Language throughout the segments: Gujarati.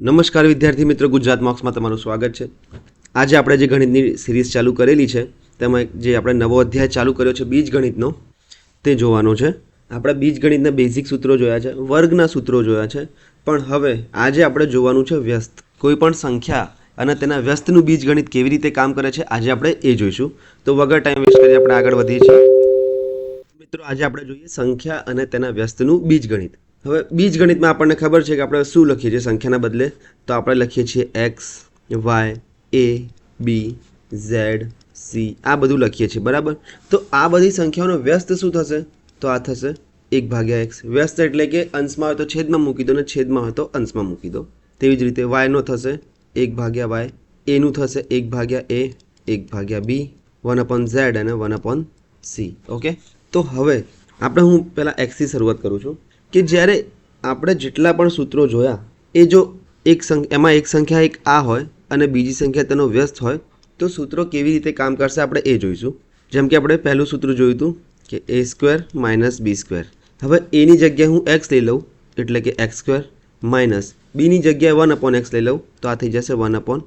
નમસ્કાર વિદ્યાર્થી મિત્રો, ગુજરાત મોક્સમાં તમારું સ્વાગત છે. આજે આપણે જે ગણિતની સિરીઝ ચાલુ કરેલી છે, તેમાં જે આપણે નવો અધ્યાય ચાલુ કર્યો છે બીજ ગણિતનો તે જોવાનો છે. આપણે બીજ ગણિતના બેઝિક સૂત્રો જોયા છે, વર્ગના સૂત્રો જોયા છે, પણ હવે આજે આપણે જોવાનું છે વ્યસ્ત. કોઈ પણ સંખ્યા અને તેના વ્યસ્તનું બીજ ગણિત કેવી રીતે કામ કરે છે, આજે આપણે એ જોઈશું. તો વગર ટાઈમ વેસ્ટ કરી આપણે આગળ વધીએ છીએ. મિત્રો, આજે આપણે જોઈએ સંખ્યા અને તેના વ્યસ્તનું બીજગણિત. હવે બીજગણિતમાં આપણને ખબર છે કે આપણે શું લખીએ છીએ સંખ્યાના બદલે. તો આપણે લખીએ છીએ x y a b z c આ બધું લખીએ છીએ, બરાબર? તો આ બધી સંખ્યાઓનો વ્યસ્ત શું થશે? તો આ થશે એક ભાગ્યા એક્સ વ્યસ્ત એટલે કે અંશમાં હોય તો છેદમાં મૂકી દો અને છેદમાં હોય તો અંશમાં મૂકી દો. તેવી જ રીતે વાયનો થશે એક ભાગ્યા વાય એનું થશે એક ભાગ્યા એ એક ભાગ્યા બી વન અપોન ઝેડ અને વન અપોન સી ઓકે તો હવે આપણે હું પહેલાં એક્સથી શરૂઆત કરું છું. કે જ્યારે આપણે જેટલા પણ સૂત્રો જોયા, એ જો એક એમાં એક સંખ્યા એક આ હોય અને બીજી સંખ્યા તેનો વ્યસ્ત હોય, તો સૂત્રો કેવી રીતે કામ કરશે આપણે એ જોઈશું. જેમ કે આપણે પહેલું સૂત્ર જોયું હતું કે a square minus b square હવે એની જગ્યાએ હું એક્સ લઈ લઉં, એટલે કે એક્સ સ્ક્વેર માઇનસ બીની જગ્યાએ વન અપોન એક્સ લઈ લઉં, તો આ થઈ જશે one upon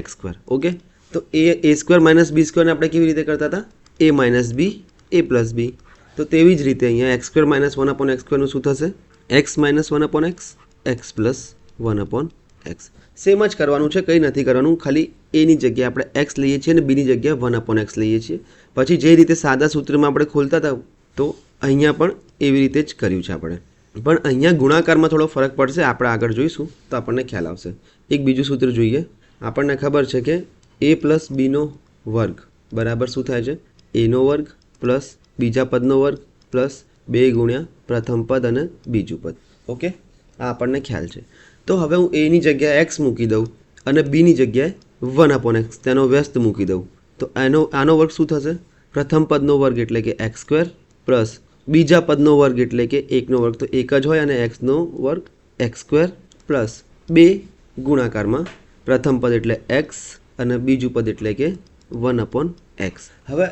x square okay તો એ એ સ્ક્વેર માઇનસ બી સ્ક્વેરને આપણે કેવી રીતે કરતા હતા? એ માઇનસ બી એ પ્લસ બી તો તેવી જ રીતે અહીંયા x square minus one upon x સ્ક્વેરનું શું થશે? X minus one upon x x plus one upon x same જ કરવાનું છે, કંઈ નથી કરવાનું. ખાલી એની જગ્યાએ આપણે એક્સ લઈએ છીએ અને બીની જગ્યાએ વન અપોન એક્સ લઈએ છીએ. પછી જે રીતે સાદા સૂત્રમાં આપણે ખોલતા હતા, તો અહીંયા પણ એવી રીતે જ કર્યું છે આપણે. પણ અહીંયા ગુણાકારમાં થોડો ફરક પડશે, આપણે આગળ જોઈશું, તો આપણને ખ્યાલ આવશે. એક બીજું સૂત્ર જોઈએ. આપણને ખબર છે કે એ પ્લસ બીનો વર્ગ બરાબર શું થાય છે? એનો વર્ગ પ્લસ બીજા પદનો વર્ગ પ્લસ બે ગુણ્યા પ્રથમ પદ અને બીજું પદ. ઓકે? આ આપણને ખ્યાલ છે. તો હવે હું એની જગ્યાએ એક્સ મૂકી દઉં અને બીની જગ્યાએ વન અપોન એક્સ તેનો વ્યસ્ત મૂકી દઉં. તો એનો, આનો વર્ગ શું થશે? પ્રથમ પદનો વર્ગ એટલે કે એક્સ સ્ક્વેર પ્લસ બીજા પદનો વર્ગ એટલે કે એકનો વર્ગ. તો એક જ હોય અને એક્સનો વર્ગ એક્સ સ્ક્વેર પ્લસ બે ગુણાકારમાં પ્રથમ પદ એટલે એક્સ અને બીજું પદ એટલે કે વન અપોન એક્સ હવે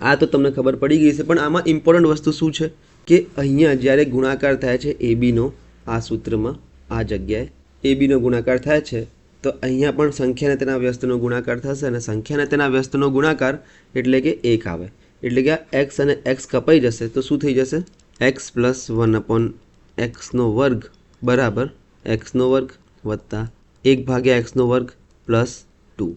આ તો તમને ખબર પડી ગઈ છે પણ આમાં ઇમ્પોર્ટન્ટ વસ્તુ શું છે કે અહીંયા જ્યારે ગુણાકાર થાય છે એ બીનો આ સૂત્રમાં, આ જગ્યાએ એ બીનો ગુણાકાર થાય છે, તો અહીંયા પણ સંખ્યાને તેના વ્યસ્તનો ગુણાકાર થશે અને સંખ્યાને તેના વ્યસ્તનો ગુણાકાર એટલે કે એક આવે. એટલે કે આ એક્સ અને એક્સ કપાઈ જશે, તો શું થઈ જશે? એક્સ પ્લસ વન અપોન એક્સનો વર્ગ બરાબર એક્સનો વર્ગ વત્તા એક ભાગ્યા એક્સનો વર્ગ પ્લસ ટુ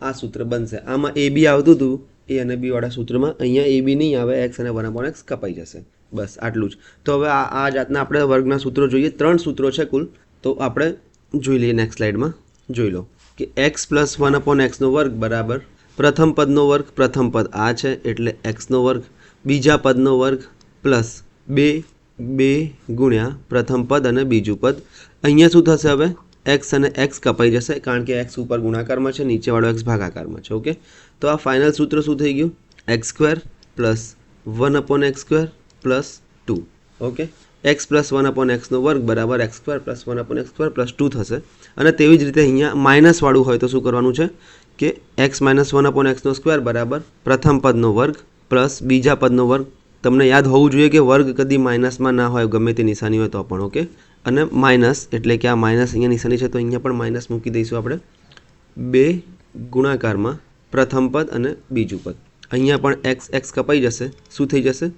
આ સૂત્ર બનશે. આમાં એ બી આવતું હતું એ અને બી વાળા સૂત્રમાં અહીંયા એ બી નહીં આવે, એક્સ અને વન અપોન એક્સ કપાઈ જશે. બસ, આટલું જ. તો હવે આ આ જાતના આપણે વર્ગના સૂત્રો જોઈએ. ત્રણ સૂત્રો છે કુલ. તો આપણે જોઈ લઈએ નેક્સ્ટ સ્લાઇડમાં જોઈ લો. કે એક્સ પ્લસ વન અપોન એક્સનો વર્ગ બરાબર. પ્રથમ પદનો વર્ગ, પ્રથમ પદ આ છે એટલે એક્સનો વર્ગ. બીજા પદનો વર્ગ પ્લસ બે બે ગુણ્યા પ્રથમ પદ અને બીજું પદ. અહીંયા શું થશે હવે? એક્સ અને એક્સ કપાઈ જશે કારણ કે એક્સ ઉપર ગુણાકારમાં છે, નીચેવાળો એક્સ ભાગાકારમાં છે, ઓકે? તો આ ફાઇનલ સૂત્ર શું થઈ ગયું? X square plus one upon x square plus two okay x plus one upon એક્સનો વર્ગ બરાબર x square plus one upon x square plus two થશે. અને તેવી જ રીતે અહીંયા માઇનસવાળું હોય તો શું કરવાનું છે? કે એક્સ માઇનસ વન અપોન એક્સનો સ્ક્વેર બરાબર પ્રથમ પદનો વર્ગ પ્લસ બીજા પદનો વર્ગ. તમને યાદ હોવું જોઈએ કે વર્ગ કદી માઇનસમાં ના હોય, ગમે તે નિશાની હોય તો પણ ઓકે અને માઇનસ એટલે કે આ માઇનસ અહીંયા નિશાની છે, તો અહીંયા પણ માઇનસ મૂકી દઈશું આપણે. બે ગુણાકારમાં પ્રથમ પદ અને બીજું પદ. અહીંયા પણ એક્સ એક્સ કપાઈ જશે. શું થઈ જશે?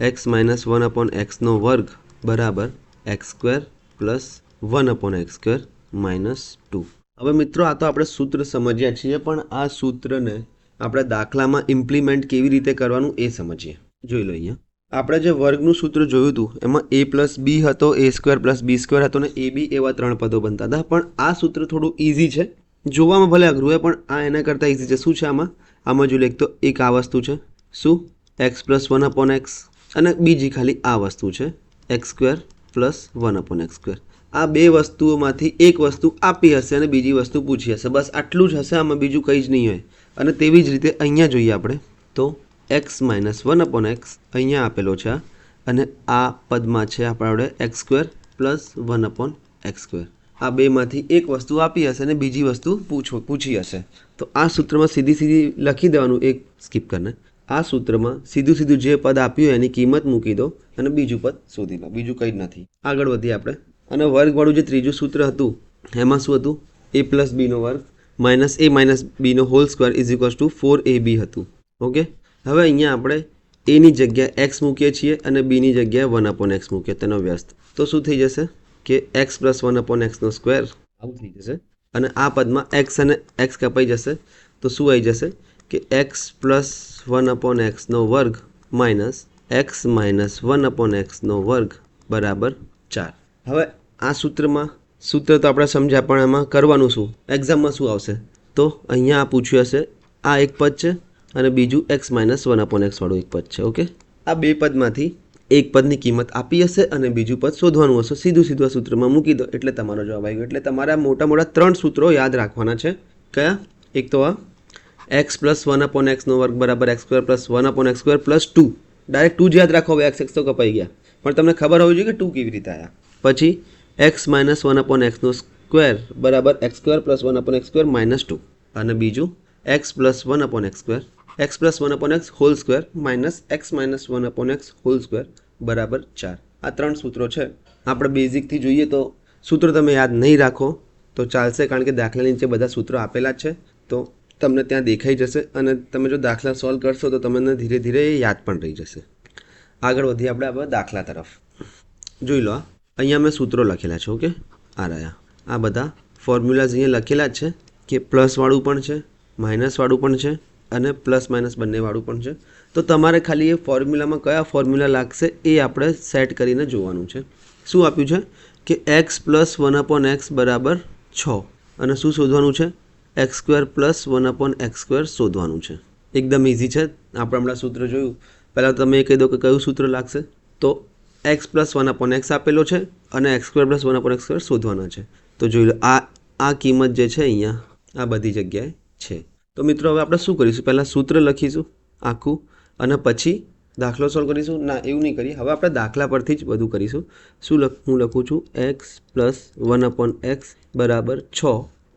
એક્સ માઇનસ વન અપોન એક્સનો વર્ગ બરાબર x square plus one upon x square minus two હવે મિત્રો, આ તો આપણે સૂત્ર સમજ્યા છીએ, પણ આ સૂત્રને આપણે દાખલામાં ઇમ્પ્લિમેન્ટ કેવી રીતે કરવાનું એ સમજીએ. જોઈ લો અહીંયા આપણે જે વર્ગનું સૂત્ર જોયું હતું, એમાં એ પ્લસ બી હતો a square plus b square હતો ને એ બી એવા ત્રણ પદો બનતા હતા. પણ આ સૂત્ર થોડું ઇઝી છે. જોવામાં ભલે અઘરું હોય, પણ આ એના કરતાં ઇઝી છે. શું છે આમાં? આમાં જો એક તો એક આ વસ્તુ છે. શું? X plus one upon x અને બીજી ખાલી આ વસ્તુ છે. X square plus one upon x square આ બે વસ્તુઓમાંથી એક વસ્તુ આપી હશે અને બીજી વસ્તુ પૂછી હશે. બસ આટલું જ હશે, આમાં બીજું કંઈ જ નહીં હોય. અને તેવી જ રીતે અહીંયા જોઈએ આપણે, તો x minus one upon x અહીંયા આપેલો છે અને આ પદમાં છે આપણે x square plus one upon x square આ બેમાંથી એક વસ્તુ આપી હશે અને બીજી વસ્તુ પૂછો પૂછી હશે. તો આ સૂત્રમાં સીધી સીધી લખી દેવાનું એક સ્કીપ કરીને. આ સૂત્રમાં સીધું સીધું જે પદ આપ્યું એની કિંમત મૂકી દો અને બીજું પદ શોધી લો. બીજું કંઈ જ નથી. આગળ વધીએ આપણે. અને વર્ગવાળું જે ત્રીજું સૂત્ર હતું, એમાં શું હતું? એ પ્લસ બીનો વર્ગ minus a minus Bino whole square is equals to four a b હતું. ઓકે? હવે અહીંયા આપણે એની જગ્યાએ એક્સ મૂકીએ છીએ અને બીની જગ્યાએ વન અપોન એક્સ મૂકીએ. તેનો વ્યસ્ત. તો શું થઈ જશે? કે એક્સ પ્લસ વન અપોન એક્સનો સ્ક્વેર આવું થઈ જશે. અને આ પદમાં એક્સ અને એક્સ કપાઈ જશે. તો શું આવી જશે? કે એક્સ પ્લસ વન અપોન એક્સનો વર્ગ minus x minus one upon એક્સનો વર્ગ બરાબર ચાર. હવે આ સૂત્રમાં સૂત્ર તો આપણે સમજ્યા પણ એમાં કરવાનું શું? એક્ઝામમાં શું આવશે? તો અહીંયા આ પૂછ્યું હશે આ એક પદ છે અને બીજું એક્સ માઇનસ વન અપોન એક્સવાળું એક પદ છે ઓકે આ બે પદમાંથી એક પદની કિંમત આપી હશે અને બીજું પદ શોધવાનું હશે. સીધું સીધું આ સૂત્રમાં મૂકી દો. એટલે તમારો જવાબ આવી એટલે તમારા મોટા મોટા ત્રણ સૂત્રો યાદ રાખવાના છે. કયા? એક તો આ. એક્સ પ્લસ વન અપોન એક્સનો વર્ગ બરાબર x square plus one upon x square plus two direct two જ યાદ રાખો હવે એક્સ એક્સ તો કપાઈ ગયા. પણ તમને ખબર હોવી જોઈએ કે ટુ કેવી રીતે આવ્યા પછી એક્સ માઇનસ વન અપોન એક્સનો સ્ક્વેર બરાબર x square plus one upon x square minus two અને બીજું x plus one upon x square x plus one upon x whole square minus x minus one upon x whole square બરાબર ચાર. આ ત્રણ સૂત્રો છે. આપણે બેઝિકથી જોઈએ તો સૂત્રો તમે યાદ નહીં રાખો તો ચાલશે, કારણ કે દાખલાની નીચે બધા સૂત્રો આપેલા છે. તો તમને ત્યાં દેખાઈ જશે અને તમે જો દાખલા સોલ્વ કરશો તો તમને ધીરે ધીરે યાદ પણ રહી જશે. આગળ વધીએ આપણે આ દાખલા તરફ. જોઈ લો અહીંયા મેં સૂત્રો લખેલા છે, ઓકે? આ રહ્યા. આ બધા ફોર્મ્યુલાઝ અહીંયા લખેલા જ છે કે પ્લસવાળું પણ છે માઇનસવાળું પણ છે અને પ્લસ માઇનસ બંનેવાળું પણ છે. તો તમારે ખાલી એ ફોર્મ્યુલામાં કયા ફોર્મ્યુલા લાગશે એ આપણે સેટ કરીને જોવાનું છે. શું આપ્યું છે? કે x plus one upon x બરાબર છ. અને શું શોધવાનું છે? X square plus one upon x square શોધવાનું છે. એકદમ ઇઝી છે. આપણે હમણાં સૂત્ર જોયું. પહેલાં તમે એ કહી દો કે કયું સૂત્ર લાગશે? તો x plus one upon x આપેલો છે અને x square plus one upon x square શોધવાના છે. તો જોઈ લો, આ આ કિંમત જે છે અહીંયા, આ બધી જગ્યાએ છે. તો મિત્રો, હવે આપણે શું કરીશું? પહેલાં સૂત્ર લખીશું. આખું અને પછી દાખલો સોલ્વ કરીશું. ના, એવું નહીં કરીએ. હવે આપણે દાખલા પરથી જ બધું કરીશું. શું લખ, હું લખું છું? X plus one upon x બરાબર છ.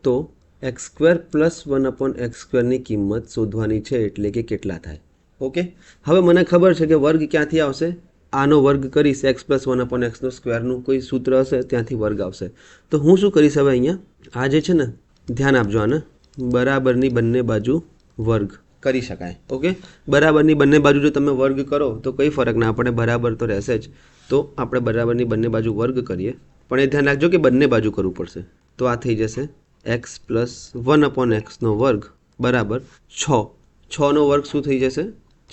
તો x square plus one upon x સ્ક્વેરની કિંમત શોધવાની છે એટલે કે કેટલા થાય? ઓકે? હવે મને ખબર છે કે વર્ગ ક્યાંથી આવશે? આનો વર્ગ કરીશ. એક્સ પ્લસ વન અપોન એક્સનો સ્ક્વેરનું કોઈ સૂત્ર હશે, ત્યાંથી વર્ગ આવશે. તો હું શું કરીશ હવે અહીંયા? આ જે છે ને, ધ્યાન આપજો આને. બરાબરની બંને બાજુ વર્ગ. કરી શકાય. ઓકે બરાબરની બંને બાજુ જો તમે વર્ગ કરો, તો કંઈ ફરક ના પડે બરાબર તો રહેશે જ. તો આપણે બરાબરની બંને બાજુ વર્ગ કરીએ. પણ એ ધ્યાન રાખજો કે બંને બાજુ કરવું પડશે. તો આ થઈ જશે એક્સ પ્લસ વન અપોન એક્સનો વર્ગ બરાબર છ. છનો વર્ગ શું થઈ જશે?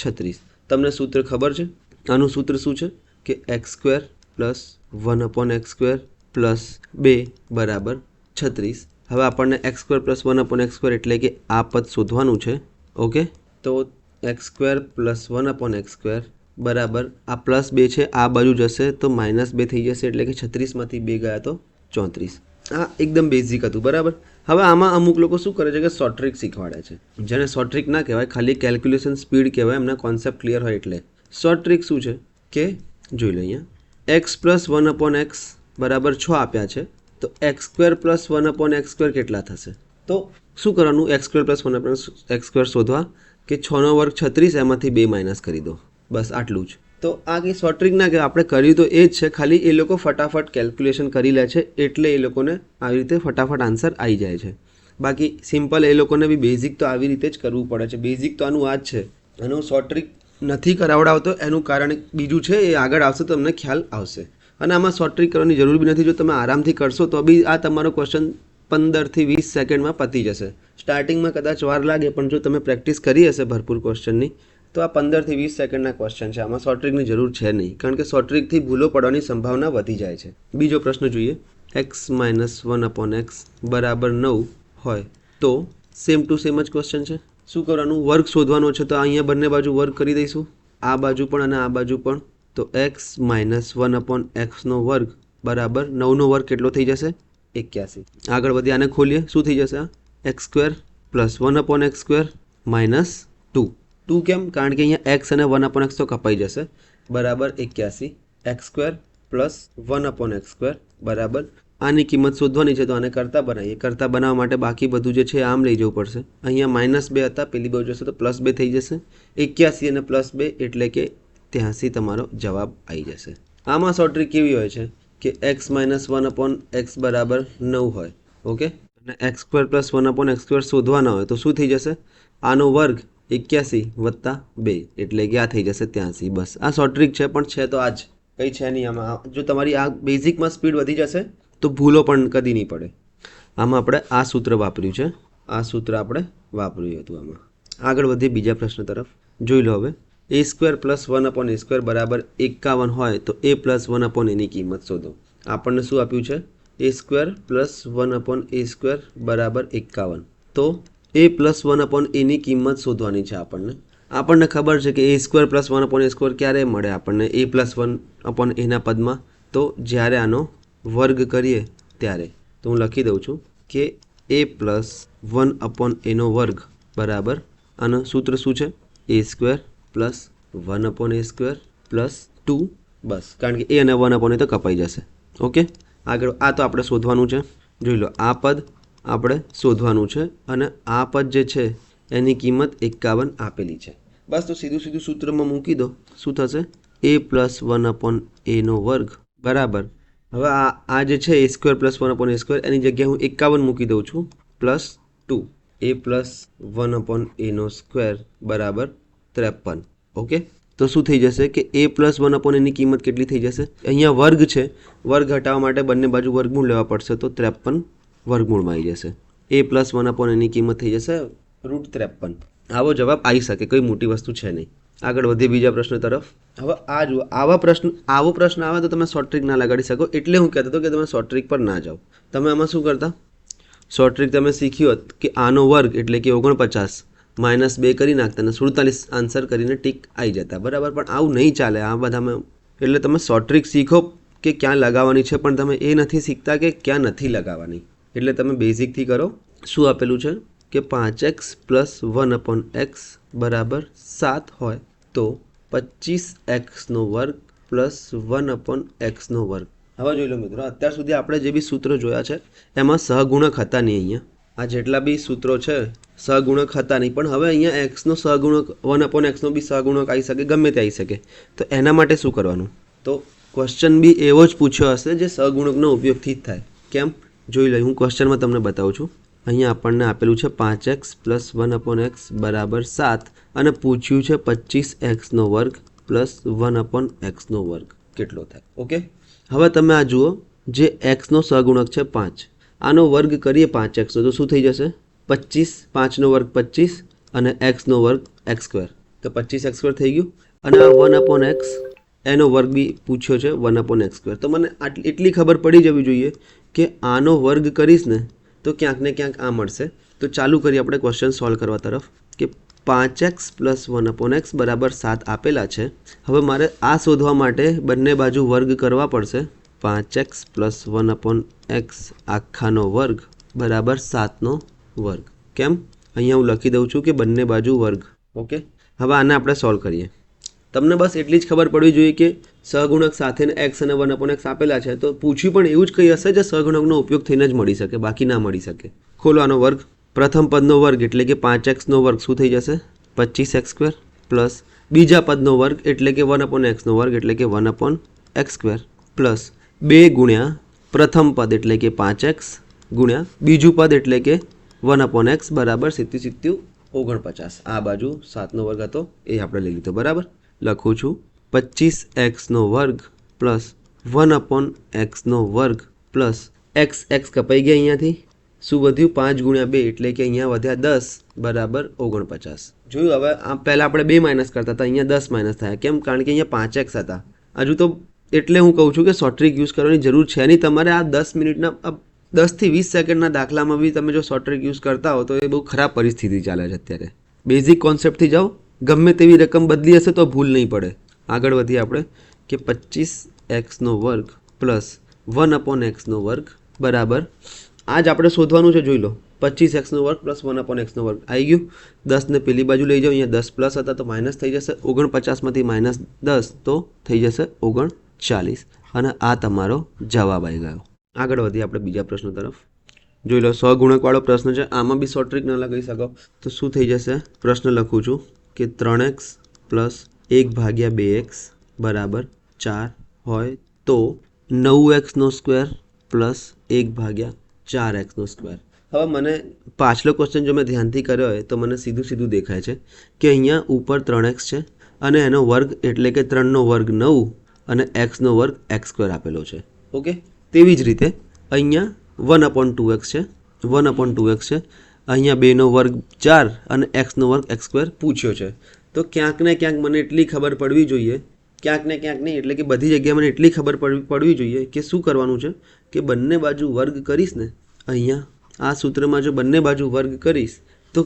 છત્રીસ. તમને સૂત્ર ખબર છે? આનું સૂત્ર શું છે? કે x square plus one upon x square plus બે બરાબર છત્રીસ. હવે આપણને x square plus one upon x square એટલે કે આ પદ શોધવાનું છે. ઓકે? તો x square plus one upon x square બરાબર આ પ્લસ બે છે, આ બાજુ જશે, તો માઇનસ બે થઈ જશે, એટલે કે છત્રીસમાંથી બે ગયા તો ચોત્રીસ. આ એકદમ બેઝિક હતું, બરાબર? હવે આમાં અમુક લોકો શું કરે છે કે શોર્ટ ટ્રિક શીખવાડે છે. જેને શોર્ટ ના કહેવાય, ખાલી કેલ્ક્યુલેશન સ્પીડ કહેવાય, એમના કોન્સેપ્ટ ક્લિયર હોય એટલે. શોર્ટ શું છે? કે જોઈ લો અહીંયા. X plus one upon x બરાબર છ આપ્યા છે, તો x square plus one upon x square કેટલા થશે? તો શું કરવાનું? એક્સ સ્ક્વેર પ્લસ વન આપણે એક્સ સ્ક્વેર શોધવા કે છનો વર્ગ છત્રીસ એમાંથી બે માઇનસ કરી દો. બસ આટલું જ. તો આ કંઈ શોર્ટ ટ્રિક ના કે આપણે કર્યું તો એ જ છે. ખાલી એ લોકો ફટાફટ કેલ્ક્યુલેશન કરી લે છે. એટલે એ લોકોને આવી રીતે ફટાફટ આન્સર આવી જાય છે. બાકી સિમ્પલ એ લોકોને બી બેઝિક તો આવી રીતે જ કરવું પડે છે. બેઝિક તો આનું આ જ છે. અને હું શોર્ટ નથી કરાવડાવતો. એનું કારણ બીજું છે. એ આગળ આવશે તો તમને ખ્યાલ આવશે. અને આમાં શોર્ટ ટ્રિક કરવાની જરૂર બી નથી. જો તમે આરામથી કરશો તો બી આ તમારો ક્વેશ્ચન પંદરથી વીસ સેકન્ડમાં પતી જશે. સ્ટાર્ટિંગમાં કદાચ વાર લાગે, પણ જો તમે પ્રેક્ટિસ કરી હશે ભરપૂર ક્વેશ્ચનની, તો આ પંદરથી વીસ સેકન્ડના ક્વેશ્ચન છે. આમાં શોર્ટ જરૂર છે નહીં, કારણ કે શોર્ટ ભૂલો પડવાની સંભાવના વધી જાય છે. બીજો પ્રશ્ન જોઈએ. X minus one upon x બરાબર નવ હોય તો સેમ ટુ સેમ જ ક્વેશ્ચન છે. શું કરવાનું? વર્ગ શોધવાનો છે, તો અહીંયા બંને બાજુ વર્ગ કરી દઈશું. આ બાજુ પણ અને આ બાજુ પણ. તો એક્સ માઇનસ વન અપોન એક્સનો વર્ગ બરાબર નવનો વર્ગ કેટલો થઈ જશે? એક્યાસી. આગળ વધી આને ખોલીએ. શું થઈ જશે x square plus one upon x square minus two. Two કેમ? કારણ કે અહીંયા એક્સ અને વન અપોન એક્સ તો કપાઈ જશે. બરાબર એક્યાસી. X square plus one upon x square. બરાબર? આની કિંમત શોધવાની છે તો આને કરતા બનાવીએ. કરતા બનાવવા માટે બાકી બધું જે છે આમ લઈ જવું પડશે. અહીંયા માઇનસ બે હતા, પેલી બાજુ જશે તો પ્લસ બે થઈ જશે. એક્યાસી અને પ્લસ બે એટલે કે ત્યાંસી તમારો જવાબ આવી જશે. આમાં શોર્ટ ટ્રીક કેવી હોય છે? કે x minus one upon x બરાબર નવ હોય ઓકે અને x square plus one upon x square શોધવાના હોય તો શું થઈ જશે? આનો વર્ગ એક્યાસી વત્તા બે, એટલે કે આ થઈ જશે ત્યાંસી, બસ. આ શોર્ટ ટ્રીક છે, પણ છે તો આ જ. કંઈ છે નહીં આમાં. જો તમારી આ બેઝિકમાં સ્પીડ વધી જશે, તો ભૂલો પણ કદી નહીં પડે. આમાં આપણે આ સૂત્ર વાપર્યું છે. આ સૂત્ર આપણે વાપર્યું હતું આમાં. આગળ વધીએ બીજા પ્રશ્ન તરફ. જોઈ લો હવે. A square plus one upon a square બરાબર એકાવન હોય તો એ પ્લસ વન અપોન એની કિંમત શોધો. આપણને શું આપ્યું છે? A square plus one upon a square બરાબર એકાવન. તો એ પ્લસ વન અપોન એની કિંમત શોધવાની છે આપણને. આપણને ખબર છે કે a square plus one upon a square ક્યારે મળે આપણને? એ પ્લસ વન અપોન એના પદમાં. તો જ્યારે આનો વર્ગ કરીએ ત્યારે. તો હું લખી દઉં છું કે એ પ્લસ વન અપોન એનો વર્ગ બરાબર. આનું સૂત્ર શું છે? A square plus one upon a square plus two બસ. કારણ કે એ અને વન અપોન એ તો કપાઈ જશે. ઓકે? આગળ આ તો આપણે શોધવાનું છે. જોઈ લો, આ પદ આપણે શોધવાનું છે અને આ પદ જે છે, એની કિંમત એકાવન આપેલી છે. બસ તો સીધું સીધું સૂત્રમાં મૂકી દો. શું થશે? એ પ્લસ વન અપોન એનો વર્ગ બરાબર. હવે આ આ જે છે a square plus one upon a square એની જગ્યાએ હું એકાવન મૂકી દઉં છું. Plus two. A plus one upon એનો સ્ક્વેર બરાબર. ત્રેપન. ઓકે તો શું થઈ જશે કે એ પ્લસ વન અપોન એની કિંમત કેટલી થઈ જશે? અહીંયા વર્ગ છે. વર્ગ હટાવવા માટે બંને બાજુ વર્ગમૂળ લેવા પડશે તો ત્રેપન વર્ગમૂળમાં આવી જશે. એ પ્લસ વન અપોન એની કિંમત થઈ જશે રૂટ ત્રેપન. આવો જવાબ આવી શકે. કોઈ મોટી વસ્તુ છે નહીં. આગળ વધીએ બીજા પ્રશ્ન તરફ. હવે આ જુઓ. આવા પ્રશ્ન, આવો પ્રશ્ન આવે તો તમે શોર્ટ ટ્રીક ના લગાડી શકો. એટલે હું કહેતો હતો કે તમે શોર્ટ ટ્રીક પર ના જાઓ. તમે આમાં શું કરતા? શોર્ટ ટ્રીક તમે શીખ્યો કે આનો વર્ગ એટલે કે ઓગણપચાસ. માઇનસ બે કરી નાખતા અને સુડતાલીસ આન્સર કરીને ટીક આવી જતા. બરાબર? પણ આવું નહીં ચાલે. આ બધામાં એટલે તમે શોર્ટ ટ્રીક શીખો કે ક્યાં લગાવવાની છે, પણ તમે એ નથી શીખતા કે ક્યાં નથી લગાવવાની. એટલે તમે બેઝિકથી કરો. શું આપેલું છે? કે પાંચ x plus one upon x બરાબર સાત હોય તો પચીસ એક્સનો વર્ગ પ્લસ વન અપોન એક્સનો વર્ગ. હવે જોઈ લો મિત્રો, અત્યાર સુધી આપણે જે બી સૂત્રો જોયા છે, એમાં સહગુણક હતા નહીં અહીંયા. આ જેટલા બી સૂત્રો છે સહગુણક હતા નહીં. પણ હવે અહીંયા એક્સનો સહગુણક વન અપોન એક્સનો બી સહગુણક આવી શકે, ગમે તે આવી શકે. તો એના માટે શું કરવાનું? તો ક્વેશ્ચન બી એવો જ પૂછ્યો હશે જે સહગુણકનો ઉપયોગથી જ થાય. કેમ? જોઈ લઈ હું ક્વેશ્ચનમાં તમને બતાવું છું. અહીંયા આપણને આપેલું છે પાંચ x plus one upon x બરાબર સાત અને પૂછ્યું છે પચીસ એક્સનો વર્ગ પ્લસ વન અપોન એક્સનો વર્ગ. કેટલો થાય? ઓકે? હવે તમે આ જુઓ, જે એક્સનો સહગુણક છે પાંચ. આનો વર્ગ કરીએ પાંચ એક્સનો તો શું થઈ જશે? પચીસ, પાંચનો વર્ગ પચીસ અને એક્સનો વર્ગ એક્સ સ્ક્વેર. તો પચીસ એક્સ સ્ક્વેર થઈ ગયું. અને આ વન અપોન એક્સ, એનો વર્ગ બી પૂછ્યો છે, વન અપોન એક્સ સ્ક્વેર. તો મને આટલી એટલી ખબર પડી જવી જોઈએ કે આનો વર્ગ કરીશ ને, તો ક્યાંક ને ક્યાંક આ મળશે. તો ચાલુ કરીએ આપણે ક્વેશ્ચન સોલ્વ કરવા તરફ, કે પાંચ x plus one upon x બરાબર સાત આપેલા છે. હવે મારે આ શોધવા માટે બંને બાજુ વર્ગ કરવા પડશે. પાંચ x plus one upon x આખાનો વર્ગ બરાબર સાતનો વર્ગ. કેમ? અહીંયા હું લખી દઉં છું કે બંને બાજુ વર્ગ. ઓકે? હવે આને આપણે સોલ્વ કરીએ. તમને બસ એટલી જ ખબર પડવી જોઈએ કે સહગુણક સાથે એક્સ અને વન અપોન એક્સ આપેલા છે, તો પૂછ્યું પણ એવું જ કંઈ હશે જે સહગુણકનો ઉપયોગ થઈને જ મળી શકે, બાકી ના મળી શકે. ખોલો આનો વર્ગ. પ્રથમ પદનો વર્ગ એટલે કે પાંચ એક્સનો વર્ગ શું થઈ જશે? પચીસ એક્સ સ્ક્વેર પ્લસ બીજા પદનો વર્ગ એટલે કે વન અપોન એક્સનો વર્ગ એટલે કે one upon x square plus બે ગુણ્યા પ્રથમ પદ એટલે કે પાંચ એક્સ ગુણ્યા બીજું પદ એટલે કે વન અપોન એક્સ બરાબર સિત્તી સિત્યું ઓગણપચાસ. આ બાજુ સાતનો વર્ગ હતો, એ આપણે લઈ લીધો, બરાબર? લખું છું, પચીસ એક્સનો વર્ગ પ્લસ વન અપોન એક્સનો વર્ગ પ્લસ એક્સ એક્સ કપાઈ ગયા અહીંયાથી. શું વધ્યું? પાંચ ગુણ્યા બે, એટલે કે અહીંયા વધ્યા દસ, બરાબર ઓગણપચાસ. જોયું, હવે આ પહેલાં આપણે બે માઇનસ કરતા હતા, અહીંયા દસ માઇનસ થયા. કેમ? કારણ કે અહીંયા પાંચ એક્સ હતા. હજુ તો એટલે હું કહું છું કે શોર્ટ ટ્રીક યુઝ કરવાની જરૂર છે નહીં. તમારે આ દસ મિનિટના દસથી વીસ સેકન્ડના દાખલામાં બી તમે જો શોર્ટ ટ્રીક યુઝ કરતા હો તો એ બહુ ખરાબ પરિસ્થિતિ ચાલે છે અત્યારે. બેઝિક કોન્સેપ્ટથી જાઓ, ગમે તેવી રકમ બદલી હશે તો ભૂલ નહીં પડે. આગળ વધીએ આપણે કે પચીસ એક્સનો વર્ગ પ્લસ વન અપોન એક્સનો વર્ગ બરાબર. આ જ આપણે શોધવાનું છે, જોઈ લો. પચીસ એક્સનો વર્ગ પ્લસ વન અપોન એક્સનો વર્ગ. આવી ગયું. દસને પેલી બાજુ લઈ જાઓ, અહીંયા દસ પ્લસ હતા તો માઇનસ થઈ જશે. ઓગણપચાસમાંથી માઇનસ દસ તો થઈ જશે ઓગણચાલીસ. અને આ તમારો જવાબ આવી ગયો. આગળ વધીએ આપણે બીજા પ્રશ્ન તરફ. જોઈ લો સો ગુણકવાળો પ્રશ્ન છે. આમાં બી શોર્ટ ટ્રીક ન લગાવી શકો. તો શું થઈ જશે? પ્રશ્ન લખું છું કે ત્રણ એક્સ પ્લસ એક ભાગ્યા બે એક્સ બરાબર ચાર હોય તો નવ એક્સનો સ્ક્વેર પ્લસ એક ભાગ્યા ચાર એક્સનો સ્ક્વેર હવે મને પાછલો ક્વેશ્ચન જો મેં ધ્યાનથી કર્યો હોય તો મને સીધું સીધું દેખાય છે કે અહીંયા ઉપર ત્રણ એક્સ છે અને એનો વર્ગ એટલે કે ત્રણનો વર્ગ નવ અને એક્સનો વર્ગ એક્સ સ્ક્વેર આપેલો છે. ઓકે? તેવી જ રીતે અહીંયા વન અપોન ટુ એક્સ છે વન અપોન ટુ એક્સ છે. અહીંયા બેનો વર્ગ ચાર અને એક્સનો વર્ગ એક્સ સ્ક્વેર પૂછ્યો છે. તો ક્યાંક ને ક્યાંક મને એટલી ખબર પડવી જોઈએ, ક્યાંક ને ક્યાંક નહીં, એટલે કે બધી જગ્યાએ મને એટલી ખબર પડવી પડવી જોઈએ કે શું કરવાનું છે, કે બંને બાજુ વર્ગ કરીશ ને, અહીંયા આ સૂત્રમાં જો બંને બાજુ વર્ગ કરીશ, તો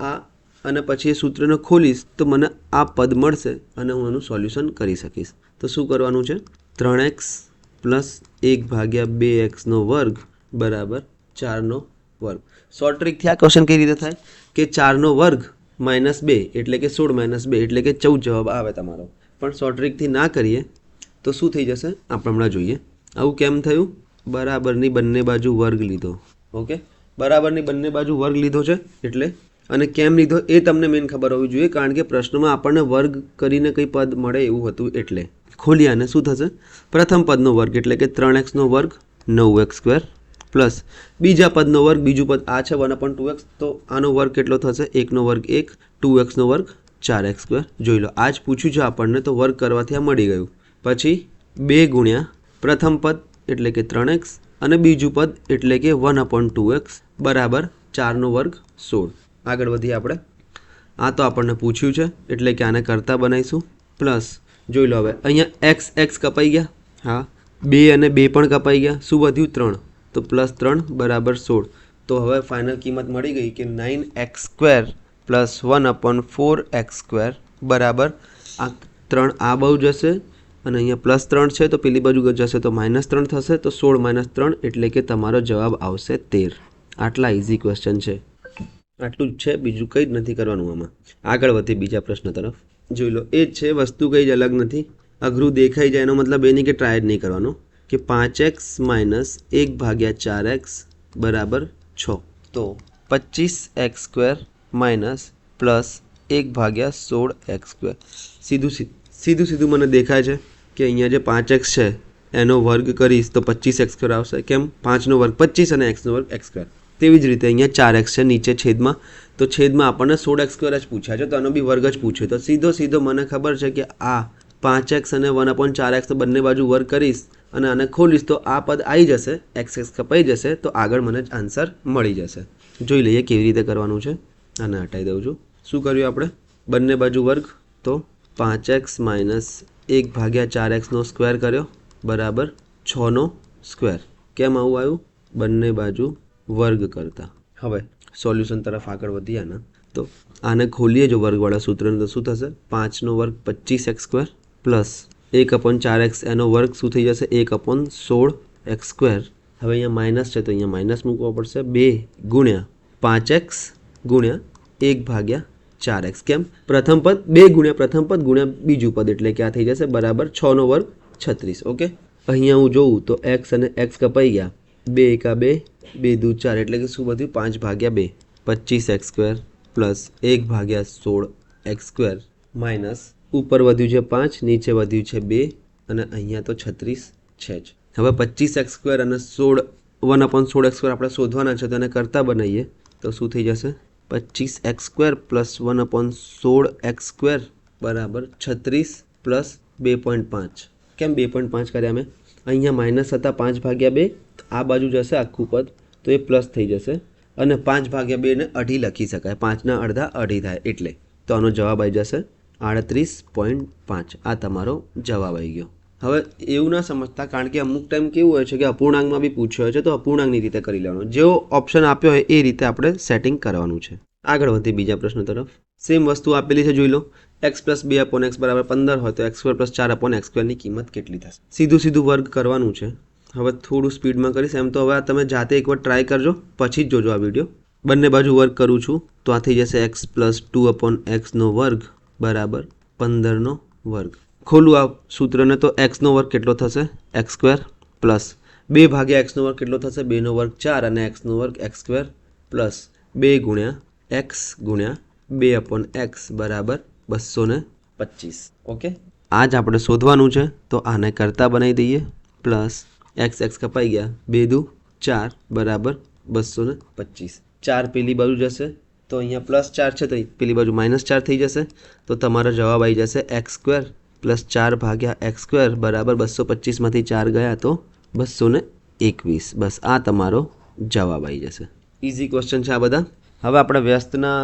આ અને પછી એ સૂત્રને ખોલીશ, તો મને આ પદ મળશે અને હું એનું સોલ્યુશન કરી શકીશ. તો શું કરવાનું છે? ત્રણ એક્સ પ્લસ એક ભાગ્યા બે એક્સનો વર્ગ બરાબર ચારનો વર્ગ. શોર્ટ ટ્રીકથી આ ક્વેશ્ચન કઈ રીતે થાય? કે ચારનો વર્ગ માઇનસ બે એટલે કે સોળ માઇનસ બે એટલે કે ચૌદ જવાબ આવે તમારો. પણ શોર્ટ ટ્રીકથી ના કરીએ તો શું થઈ જશે? આપણે હમણાં જોઈએ. આવું કેમ થયું? બરાબરની બંને બાજુ વર્ગ લીધો. ઓકે બરાબરની બંને બાજુ વર્ગ લીધો છે એટલે? અને કેમ લીધો એ તમને મેન ખબર હોવી જોઈએ કારણ કે પ્રશ્નમાં આપણને વર્ગ કરીને કંઈ પદ મળે એવું હતું એટલે. ખોલી અને શું થશે? પ્રથમ પદનો વર્ગ એટલે કે ત્રણ એક્સનો વર્ગ નવ એક્સ સ્ક્વેર પ્લસ બીજા પદનો વર્ગ, બીજું પદ આ છે વન અપોન ટુ એક્સ, તો આનો વર્ગ કેટલો થશે? એકનો વર્ગ એક, ટુ એક્સનો વર્ગ ચાર એક્સ સ્ક્વેર. જોઈ લો, આ જ પૂછ્યું છે આપણને, તો વર્ગ કરવાથી આ મળી ગયું. પછી બે ગુણ્યા પ્રથમ પદ એટલે કે ત્રણ એક્સ અને બીજું પદ એટલે કે વન અપોન ટુ એક્સ બરાબર ચારનો વર્ગ સોળ. આગળ વધીએ આપણે. આ તો આપણને પૂછ્યું છે, એટલે કે આને કરતાં બનાવીશું. પ્લસ જોઈ લો હવે. અહીંયા એક્સ એક્સ કપાઈ ગયા. હા. બે અને બે પણ કપાઈ ગયા. શું વધ્યું? ત્રણ. તો પ્લસ ત્રણ બરાબર સોળ. તો હવે ફાઇનલ કિંમત મળી ગઈ કે nine x square plus one upon four x square બરાબર. આ ત્રણ આ બાજુ જશે અને અહીંયા પ્લસ ત્રણ છે તો પેલી બાજુ જશે તો માઇનસ ત્રણ થશે તો સોળ માઇનસ ત્રણ એટલે કે તમારો જવાબ આવશે તેર. આટલા ઇઝી ક્વેશ્ચન છે. આટલું જ છે, બીજું કંઈ જ નથી કરવાનું આમાં. આગળ વધી બીજા પ્રશ્ન તરફ. જોઈ લો, એ જ છે, વસ્તુ કંઈ જ અલગ નથી. અઘરું દેખાઈ જાય એનો મતલબ એ નહીં કે ટ્રાય જ નહીં કરવાનો. કે પાંચ એક્સ માઇનસ એક ભાગ્યા ચાર એક્સ બરાબર છ. તો પચીસ એક્સ સ્ક્વેર માઇનસ પ્લસ એક ભાગ્યા સોળ એક્સ સ્ક્વેર. સીધું સીધું સીધું મને દેખાય છે કે અહીંયા જે પાંચ એક્સ છે, એનો વર્ગ કરીશ તો પચીસ એક્સ સ્ક્વેર આવશે. કેમ? પાંચનો વર્ગ પચીસ અને એક્સનો વર્ગ એક્સ સ્ક્વેર. તેવી જ રીતે અહીંયા ચાર એક્સ છે, નીચે છેદમાં. તો છેદમાં આપણને સોળ એક્સ સ્ક્વેર જ પૂછ્યા છે, તો આનો બી વર્ગ જ પૂછ્યો. તો સીધો સીધો મને ખબર છે કે આ પાંચ એક્સ અને વન અપોન ચાર એક્સ તો બંને બાજુ વર્ગ કરીશ અને આને ખોલીશ, તો આ પદ આવી જશે એક્સ એક્સ કપાઈ જશે, તો આગળ મને આન્સર મળી જશે. જોઈ લઈએ કેવી રીતે કરવાનું છે. આને હટાવી દઉં છું. શું કર્યું આપણે? બંને બાજુ વર્ગ, તો પાંચ એક્સ માઇનસ એક ભાગ્યા ચાર એક્સનો સ્ક્વેર કર્યો, બરાબર છનો સ્ક્વેર કેમ આવું આવ્યું? બંને બાજુ વર્ગ કરતા. હવે સોલ્યુશન તરફ આગળ વધીએ આના. તો આને ખોલીએ જો વર્ગવાળા સૂત્રને તો શું થશે? પાંચનો વર્ગ પચીસ એક્સ સ્ક્વેર પ્લસ એક અપોન ચાર એક્સ, એનો વર્ગ શું થઈ જશે? એક અપોન સોળ એક્સ સ્ક્વેર. હવે અહીંયા માઇનસ છે તો અહીંયા માઇનસ મૂકવો પડશે. બે ગુણ્યા પાંચ એક્સ ગુણ્યા એક ભાગ્યા ચાર એક્સ. કેમ? પ્રથમ પદ, બે ગુણ્યા પ્રથમ પદ ગુણ્યા બીજું પદ એટલે કે આ થઈ જશે બરાબર છનો વર્ગ છત્રીસ. ઓકે? અહીંયા હું જોઉં તો એક્સ અને એક્સ કપાઈ ગયા. બે એકા બે બે દુ ચાર, એટલે કે શું બધું? પાંચ ભાગ્યા બે. પચીસ એક્સ સ્ક્વેર પ્લસ એક ભાગ્યા સોળ એક્સ સ્ક્વેર માઇનસ ઉપર વધ્યું છે પાંચ, નીચે વધ્યું છે બે, અને અહીંયા તો છત્રીસ છે જ. હવે પચીસ એક્સ સ્ક્વેર અને સોળ, વન અપોન સોળ એક્સ સ્ક્વેર આપણે શોધવાના છે તો એને કરતાં બનાવીએ. તો શું થઈ જશે? પચીસ x square plus one upon સોળ એક્સ સ્ક્વેર બરાબર છત્રીસ પ્લસ બે પોઈન્ટ પાંચ. કેમ બે પોઈન્ટ પાંચ કર્યા મેં? અહીંયા માઇનસ હતા પાંચ ભાગ્યા બે આ બાજુ જશે આખું પદ, તો એ પ્લસ થઈ જશે. અને પાંચ ભાગ્યા બેને અઢી લખી શકાય. પાંચના અડધા અઢી થાય એટલે. તો આનો જવાબ આવી જશે આડત્રીસ પોઈન્ટ પાંચ. આ તમારો જવાબ આવી ગયો. હવે એવું ના સમજતા, કારણ કે અમુક ટાઈમ કેવું હોય છે કે અપૂર્ણાંકમાં બી પૂછ્યો હોય છે, તો અપૂર્ણાંકની રીતે કરી લેવાનું. જેવો ઓપ્શન આપ્યો હોય એ રીતે આપણે સેટિંગ કરવાનું છે. આગળ વધી બીજા પ્રશ્ન તરફ. સેમ વસ્તુ આપેલી છે, જોઈ લો. એક્સ પ્લસ બે અપોન એક્સ બરાબર પંદર હોય તો એક્સ સ્ક્વેર પ્લસ ચાર અપોન એક્સ સ્ક્વેરની કિંમત કેટલી થશે? સીધું સીધું વર્ગ કરવાનું છે. હવે થોડું સ્પીડમાં કરીશ. એમ તો હવે તમે જાતે એકવાર ટ્રાય કરજો. પછી જ જોજો આ વીડિયો બંને બાજુ વર્ક કરું છું. તો આ થઈ જશે એક્સ પ્લસ ટુ અપોન એક્સનો વર્ગ બરાબર પંદરનો વર્ગ. ખોલું આ સૂત્રને તો એક્સનો વર્ગ કેટલો થશે? એક્સ સ્ક્વેર પ્લસ બે ભાગ્યા એક્સનો વર્ગ કેટલો થશે? બેનો વર્ગ ચાર અને એક્સનો વર્ગ એક્સ સ્ક્વેર પ્લસ બે ગુણ્યા એક્સ ગુણ્યા બે અપોન એક્સ બરાબર બસો ને પચીસ. ઓકે? આ જ આપણે શોધવાનું છે. તો આને કરતાં બનાવી દઈએ. પ્લસ એક્સ એક્સ કપાઈ ગયા. બે દુ, ચાર, બરાબર બસો ને પચીસ. ચાર પેલી બાજુ જશે, તો અહીંયા પ્લસ ચાર છે, તો પેલી બાજુ માઇનસ ચાર થઈ જશે. તો તમારો જવાબ આવી જશે એક્સ સ્ક્વેર પ્લસ ચાર ભાગ્યા એક્સ સ્ક્વેર બરાબર બસો પચીસમાંથી ચાર ગયા તો બસો ને એકવીસ. બસ આ તમારો જવાબ આવી જશે. ઇઝી ક્વેશ્ચન છે આ બધા. હવે આપણે વ્યસ્તના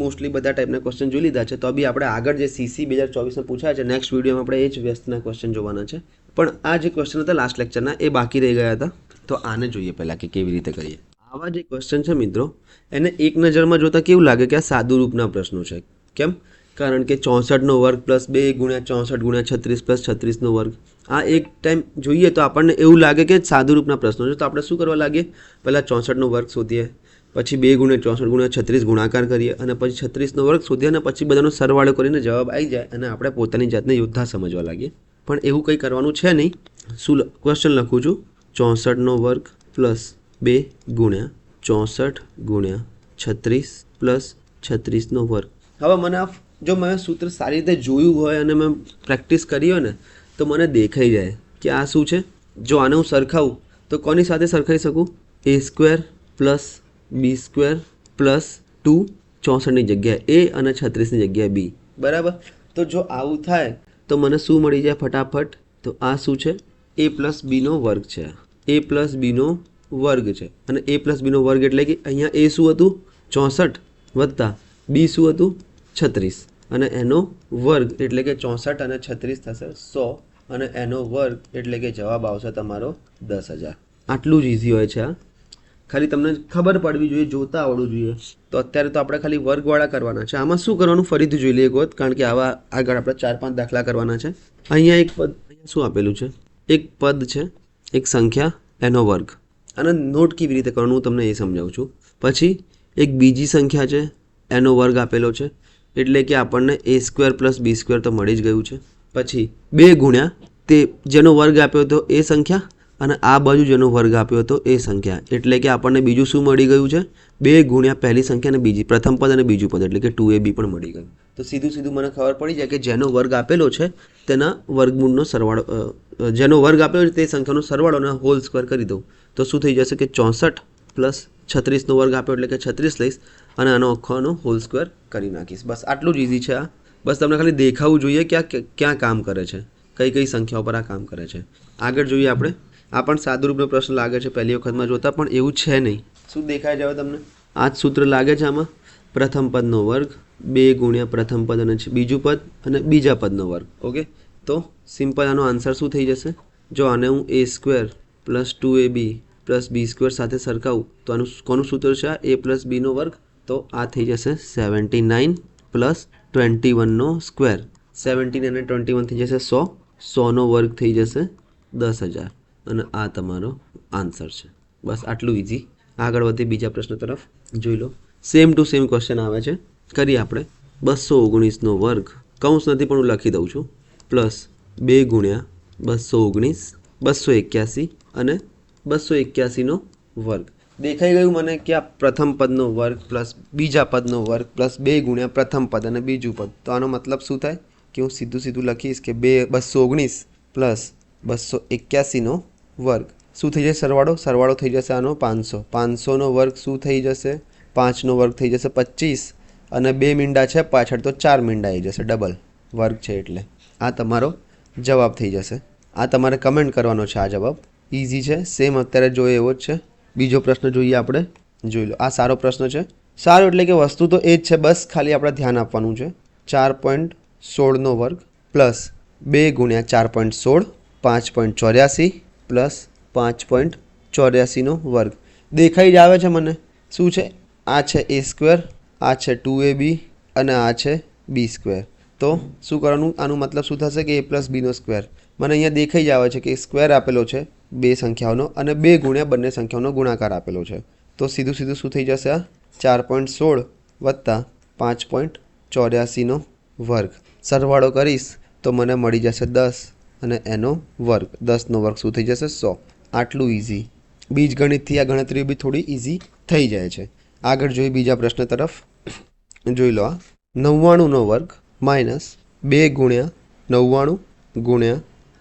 મોસ્ટલી બધા ટાઈપના ક્વેશ્ચન જોઈ લીધા છે. તો બી આપણે આગળ જે સીસી બે હજાર ચોવીસમાં પૂછાય છે નેક્સ્ટ વિડીયોમાં આપણે એ જ વ્યસ્તના ક્વેશ્ચન જોવાના છે. પણ આ જે ક્વેશ્ચન હતા લાસ્ટ લેક્ચરના એ બાકી રહી ગયા હતા. તો આને જોઈએ પહેલાં કે કેવી રીતે કરીએ. આવા જે ક્વેશ્ચન છે મિત્રો, એને એક નજરમાં જોતાં કેવું લાગે કે આ સાદુ રૂપના પ્રશ્નો છે. કેમ? કારણ કે ચોસઠનો વર્ગ પ્લસ બે ગુણ્યા ચોસઠ ગુણ્યા છત્રીસ પ્લસ છત્રીસનો વર્ગ. આ એક ટાઈમ જોઈએ તો આપણને એવું લાગે કે સાદુ રૂપના પ્રશ્નો છે. તો આપણે શું કરવા લાગીએ? પહેલાં ચોસઠનો વર્ગ શોધીએ, પછી બે ગુણ્યા ચોસઠ ગુણ્યા છત્રીસ ગુણાકાર કરીએ અને પછી છત્રીસનો વર્ગ શોધીએ અને પછી બધાનો સરવાળો કરીને જવાબ આવી જાય અને આપણે પોતાની જાતને યોદ્ધા સમજવા લાગીએ. પણ એવું કંઈ કરવાનું છે નહીં. શું ક્વેશ્ચન લખું છું. ચોસઠનો વર્ગ પ્લસ બે ગુણ્યા ચોસઠ ગુણ્યા છત્રીસ પ્લસ છત્રીસનો વર્ગ. હવે મને આ જો મેં સૂત્ર સારી રીતે જોયું હોય અને મેં પ્રેક્ટિસ કરી હોય ને, તો મને દેખાઈ જાય કે આ શું છે. જો આને હું સરખાવું, તો કોની સાથે સરખાઈ શકું? A square plus b square plus two ચોસઠની જગ્યાએ એ અને છત્રીસની જગ્યાએ બી. બરાબર? તો જો આવું થાય તો મને શું મળી જાય ફટાફટ? તો આ શું છે? એ પ્લસ બીનો વર્ગ છે. એ પ્લસ બીનો વર્ગ છે. અને એ પ્લસ બીનો વર્ગ એટલે કે અહીંયા એ શું હતું? ચોસઠ વત્તા બી શું હતું? છત્રીસ. અને એનો વર્ગ એટલે કે ચોસઠ અને છત્રીસ થશે સો. અને એનો વર્ગ એટલે કે જવાબ આવશે તમારો દસ હજાર. આટલું જ ઇઝી હોય છે આ ખાલી તમને ખબર પડવી જોઈએ, જોતા આવડવું જોઈએ. તો અત્યારે તો આપણે ખાલી વર્ગવાળા કરવાના છે. આમાં શું કરવાનું? ફરીથી જોઈ લઈએ વખત, કારણ કે આવા આગળ આપણે ચાર પાંચ દાખલા કરવાના છે. અહીંયા એક પદ, અહીંયા શું આપેલું છે? એક પદ છે, એક સંખ્યા, એનો વર્ગ. અને નોટ કેવી રીતે કરવાનું હું તમને એ સમજાવું છું. પછી એક બીજી સંખ્યા છે, એનો વર્ગ આપેલો છે. એટલે કે આપણને a square plus b square તો મળી જ ગયું છે. પછી બે ગુણ્યા તે, જેનો વર્ગ આપ્યો હતો એ સંખ્યા અને આ બાજુ જેનો વર્ગ આપ્યો હતો એ સંખ્યા. એટલે કે આપણને બીજું શું મળી ગયું છે? બે ગુણ્યા પહેલી સંખ્યા અને બીજી, પ્રથમ પદ અને બીજું પદ, એટલે કે ટુ એ બી પણ મળી ગયું. તો સીધું સીધું મને ખબર પડી જાય કે જેનો વર્ગ આપેલો છે, તેના વર્ગમૂળનો સરવાળો જેનો વર્ગ આપેલો છે તે સંખ્યાનો સરવાળો અને હોલ સ્ક્વેર કરી દઉં. તો શું થઈ જશે કે ચોસઠ પ્લસ છત્રીસનો વર્ગ આપ્યો એટલે કે છત્રીસ લઈશ અને આનો આખોનો હોલ સ્ક્વેર કરી નાખીશ. બસ આટલું જ ઇઝી છે આ. બસ તમને ખાલી દેખાવું જોઈએ કે આ ક્યાં કામ કરે છે, કઈ કઈ સંખ્યાઓ પર આ કામ કરે છે. આગળ જોઈએ આપણે. આ પણ સાદુરૂપનો પ્રશ્ન લાગે છે પહેલી વખતમાં જોતા પણ એવું છે નહીં. શું દેખાય જાવ તમને? આ જ સૂત્ર લાગે છે આમાં. પ્રથમ પદનો વર્ગ બે ગુણ્યા પ્રથમ પદ અને બીજું પદ અને બીજા પદનો વર્ગ. ઓકે? તો સિમ્પલ આનો આન્સર શું થઈ જશે? જો આને હું a square plus two a b plus b square સાથે સરખાવું તો આનું કોનું સૂત્ર છે આ? એ પ્લસ બીનો વર્ગ. તો આ થઈ જશે સેવન્ટી નાઇન પ્લસ ટ્વેન્ટી વનનો સ્ક્વેર. સેવન્ટીન અને ટ્વેન્ટી વન થઈ જશે સો. સોનો વર્ગ થઈ જશે દસ હજાર. અને આ તમારો આન્સર છે. બસ આટલું ઇઝી આગળ વધી બીજા પ્રશ્ન તરફ જોઈ લો. સેમ ટુ સેમ ક્વેશ્ચન આવે છે. કરીએ આપણે. બસો ઓગણીસનો વર્ગ. કૌંસ નથી પણ હું લખી દઉં છું. પ્લસ બે ગુણ્યા બસો ઓગણીસ, બસો એક્યાસી અને બસો એક્યાસીનો વર્ગ. દેખાઈ ગયું મને કે આ પ્રથમ પદનો વર્ગ પ્લસ બીજા પદનો વર્ગ પ્લસ બે ગુણ્યા પ્રથમ પદ અને બીજું પદ. તો આનો મતલબ શું થાય? કે હું સીધું સીધું લખીશ કે બે, બસો ઓગણીસ પ્લસ બસો એક્યાસીનો વર્ગ. શું થઈ જશે સરવાળો? સરવાળો થઈ જશે આનો પાંચસો. પાંચસોનો વર્ગ શું થઈ જશે? પાંચનો વર્ગ થઈ જશે પચીસ. અને બે મીંડા છે પાછળ તો ચાર મીંડા આવી જશે. ડબલ વર્ગ છે એટલે. આ તમારો જવાબ થઈ જશે. આ તમારે કમેન્ટ કરવાનો છે આ જવાબ. ઇઝી છે. સેમ અત્યારે જોઈએ એવો જ છે. બીજો પ્રશ્ન જોઈએ આપણે. જોઈ લો. આ સારો પ્રશ્ન છે. સારો એટલે કે વસ્તુ તો એ જ છે. બસ ખાલી આપણે ધ્યાન આપવાનું છે. ચાર પોઈન્ટ સોળનો વર્ગ પ્લસ બે ગુણ્યા ચાર પોઈન્ટ સોળ, પાંચ પોઈન્ટ ચોર્યાસી પ્લસ પાંચ પોઈન્ટ ચોર્યાસીનો વર્ગ. દેખાઈ જ આવે છે મને. શું છે? આ છે એ સ્ક્વેર, આ છે ટુ એ બી અને આ છે બી સ્ક્વેર. તો શું કરવાનું? આનું મતલબ શું થશે કે એ પ્લસ બીનો સ્ક્વેર? મને અહીંયા દેખાઈ જ આવે છે કે સ્ક્વેર આપેલો છે બે સંખ્યાઓનો અને બે ગુણ્યા બંને સંખ્યાઓનો ગુણાકાર આપેલો છે. તો સીધું સીધું શું થઈ જશે આ? ચાર પોઈન્ટ સોળ વત્તા પાંચ પોઈન્ટ ચોર્યાસીનો વર્ગ. સરવાળો કરીશ તો મને મળી જશે દસ. અને એનો વર્ગ. દસનો વર્ગ શું થઈ જશે? સો. આટલું ઇઝી બીજગણિતથી આ ગણતરીઓ બી થોડી ઇઝી થઈ જાય છે. આગળ જોઈએ બીજા પ્રશ્ન તરફ. જોઈ લો આ. નવ્વાણુંનો વર્ગ માઇનસ બે ગુણ્યા નવ્વાણું ગુણ્યા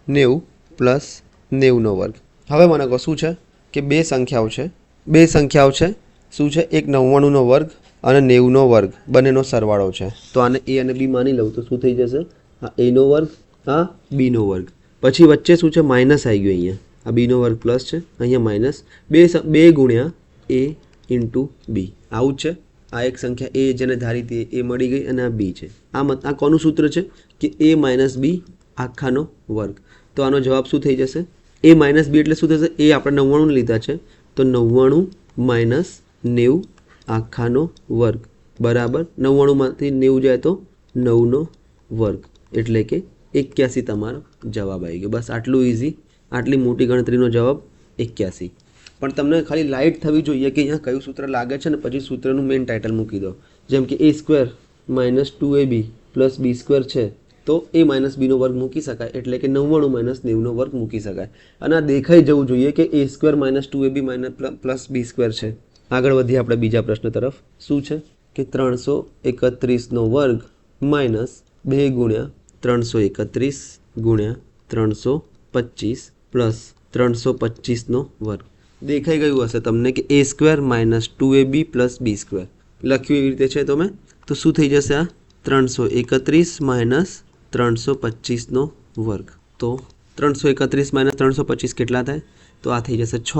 નેવું પ્લસ નેવુંનો વર્ગ. હવે મને કહો શું છે? કે બે સંખ્યાઓ છે. બે સંખ્યાઓ છે. શું છે? એક નવ્વાણુંનો વર્ગ અને નેવુંનો વર્ગ. બંનેનો સરવાળો છે. તો આને એ અને બી માની લઉં તો શું થઈ જશે? આ એનો વર્ગ આ બીનો વર્ગ. પછી વચ્ચે શું છે? માઇનસ આવી ગયું અહીંયા. આ બીનો વર્ગ પ્લસ છે. અહીંયા માઇનસ. બે બે ગુણ્યા એ ઇન્ટુ બી આવું છે? આ એક સંખ્યા એ જેને ધારી હતી એ મળી ગઈ અને આ બી છે. આ મત, આ કોનું સૂત્ર છે? કે એ માઇનસ બી આખાનો વર્ગ. તો આનો જવાબ શું થઈ જશે? એ માઇનસ બી એટલે શું થશે? એ આપણે નવ્વાણું લીધા છે. તો નવ્વાણું માઇનસ નેવું આખાનો વર્ગ. બરાબર? નવ્વાણુંમાંથી નેવું જાય તો નવનો વર્ગ. એટલે કે એક્યાસી તમારો જવાબ આવી ગયો. બસ આટલું ઇઝી આટલી મોટી ગણતરીનો જવાબ એક્યાસી. પણ તમને ખાલી લાઇટ થવી જોઈએ કે અહીંયા કયું સૂત્ર લાગે છે ને પછી સૂત્રનું મેઇન ટાઇટલ મૂકી દો. જેમ કે a square minus two a b plus b square છે, તો એ માઇનસ બીનો વર્ગ મૂકી શકાય. એટલે કે નવ્વાણું માઇનસ નેવનો વર્ગ મૂકી શકાય. અને આ દેખાઈ જવું જોઈએ કે a square minus two a b minus plus b square છે. આગળ વધીએ આપણે બીજા પ્રશ્ન તરફ. શું છે? કે ત્રણસો એકત્રીસનો વર્ગ માઇનસ બે ગુણ્યા ત્રણસો એકત્રીસ ગુણ્યા ત્રણસો પચીસ પ્લસ ત્રણસો પચીસનો વર્ગ. દેખાઈ ગયું હશે તમને કે a square minus two a b plus b square. લખ્યું એવી રીતે છે તમે? તો શું થઈ જશે આ? ત્રણસો એકત્રીસ માઇનસ ત્રણસો પચીસનો વર્ગ. તો ત્રણસો એકત્રીસ માઇનસ ત્રણસો પચીસ કેટલા થાય? તો આ થઈ જશે છ.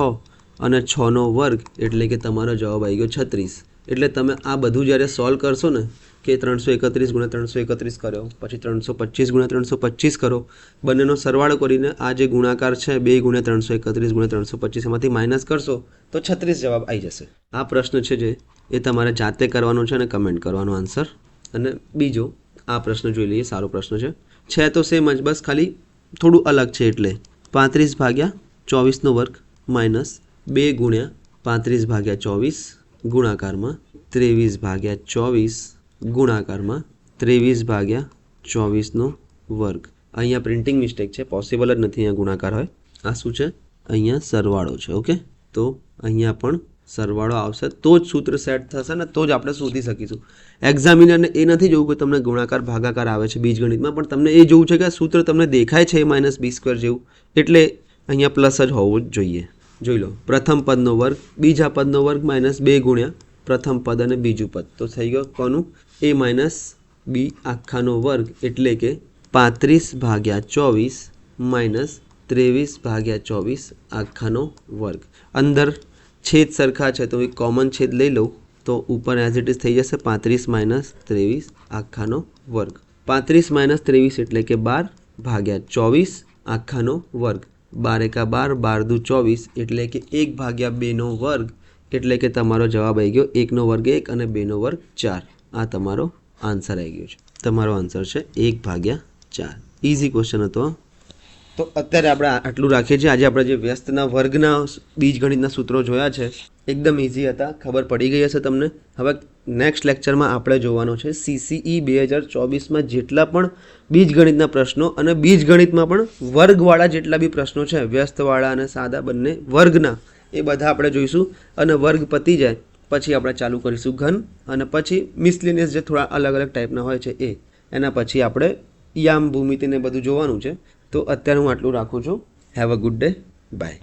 અને છનો વર્ગ એટલે કે તમારો જવાબ આવી ગયો છત્રીસ. એટલે તમે આ બધું જ્યારે સોલ્વ કરશો ને કે ત્રણસો એકત્રીસ ગુણ્યા ત્રણસો એકત્રીસ કર્યો. પછી ત્રણસો પચીસ ગુણ્યા ત્રણસો પચીસ કરો. બંનેનો સરવાળો કરીને આ જે ગુણાકાર છે, બે ગુણ્યા ત્રણસો એકત્રીસ ગુણ્યા ત્રણસો પચીસ, એમાંથી માઇનસ કરશો તો છત્રીસ જવાબ આવી જશે. આ પ્રશ્ન છે જે, એ તમારે જાતે કરવાનો છે અને કમેન્ટ કરવાનો આન્સર અને બીજો, આ પ્રશ્ન જોઈ લઈએ, સારો પ્રશ્ન છે. છે તો સેમ જ, બસ ખાલી થોડું અલગ છે એટલે. પાંત્રીસ ભાગ્યા ચોવીસનો વર્ગ માઇનસ બે ગુણ્યા પાંત્રીસ ભાગ્યા ચોવીસ ગુણાકારમાં ત્રેવીસ ભાગ્યા ચોવીસ ગુણાકારમાં ત્રેવીસ ભાગ્યા ચોવીસનો વર્ગ. અહીંયા પ્રિન્ટિંગ મિસ્ટેક છે પોસિબલ જ નથી અહીંયા ગુણાકાર હોય. આ શું છે? અહીંયા સરવાળો છે, ઓકે? તો અહીંયા પણ સરવાળો આવશે, તો જ સૂત્ર સેટ થશે ને તો જ આપણે શોધી શકીશું. એક્ઝામિનરને એ નથી જોવું કે તમને ગુણાકાર, ભાગાકાર આવે છે બીજગણિતમાં, પણ તમને એ જોવું છે કે આ સૂત્ર તમને દેખાય છે એ માઇનસ બી સ્ક્વેર જેવું. એટલે અહીંયા પ્લસ જ હોવું જ જોઈએ. જોઈ લો, પ્રથમ પદનો વર્ગ, બીજા પદનો વર્ગ માઇનસ બે ગુણ્યા પ્રથમ પદ અને બીજું પદ. તો થઈ ગયો કોનું? એ માઇનસ બી આખાનો વર્ગ એટલે કે પાંત્રીસ ભાગ્યા ચોવીસ માઇનસ ત્રેવીસ ભાગ્યા ચોવીસ આખાનો વર્ગ. અંદર છેદ સરખા છે, તો એક કોમન છેદ લઈ લઉં, તો ઉપર એઝ ઇટ ઇઝ થઈ જશે પાંત્રીસ માઇનસ ત્રેવીસ આખાનો વર્ગ. પાંત્રીસ માઇનસ ત્રેવીસ એટલે કે બાર ભાગ્યા ચોવીસ આખાનો વર્ગ. બાર એકા બાર બાર દુ ચોવીસ એટલે કે એક ભાગ્યા બેનો વર્ગ, એટલે કે તમારો જવાબ આવી ગયો એકનો વર્ગ એક અને બેનો વર્ગ ચાર. આ તમારો આન્સર આવી ગયો છે. તમારો આન્સર છે એક ભાગ્યા ચાર. ઇઝી ક્વેશ્ચન હતો તો અત્યારે આપણે આટલું રાખીએ છીએ. આજે આપણે જે વ્યસ્તના વર્ગના બીજગણિતના સૂત્રો જોયા છે, એકદમ ઇઝી હતા. ખબર પડી ગઈ હશે તમને. હવે નેક્સ્ટ લેક્ચરમાં આપણે જોવાનો છે સીસીઈ બે હજાર ચોવીસમાં જેટલા પણ બીજગણિતના પ્રશ્નો અને બીજગણિતમાં પણ વર્ગવાળા જેટલા બી પ્રશ્નો છે, વ્યસ્તવાળા અને સાદા બંને વર્ગના, એ બધા આપણે જોઈશું. અને વર્ગ પતી જાય પછી આપણે ચાલુ કરીશું ઘન અને પછી મિસલિનિયસ જે થોડા અલગ અલગ ટાઈપના હોય છે એ, એના પછી આપણે યામ ભૂમિતિને બધું જોવાનું છે. તો અત્યારે હું આટલું રાખું છું. Have a good day bye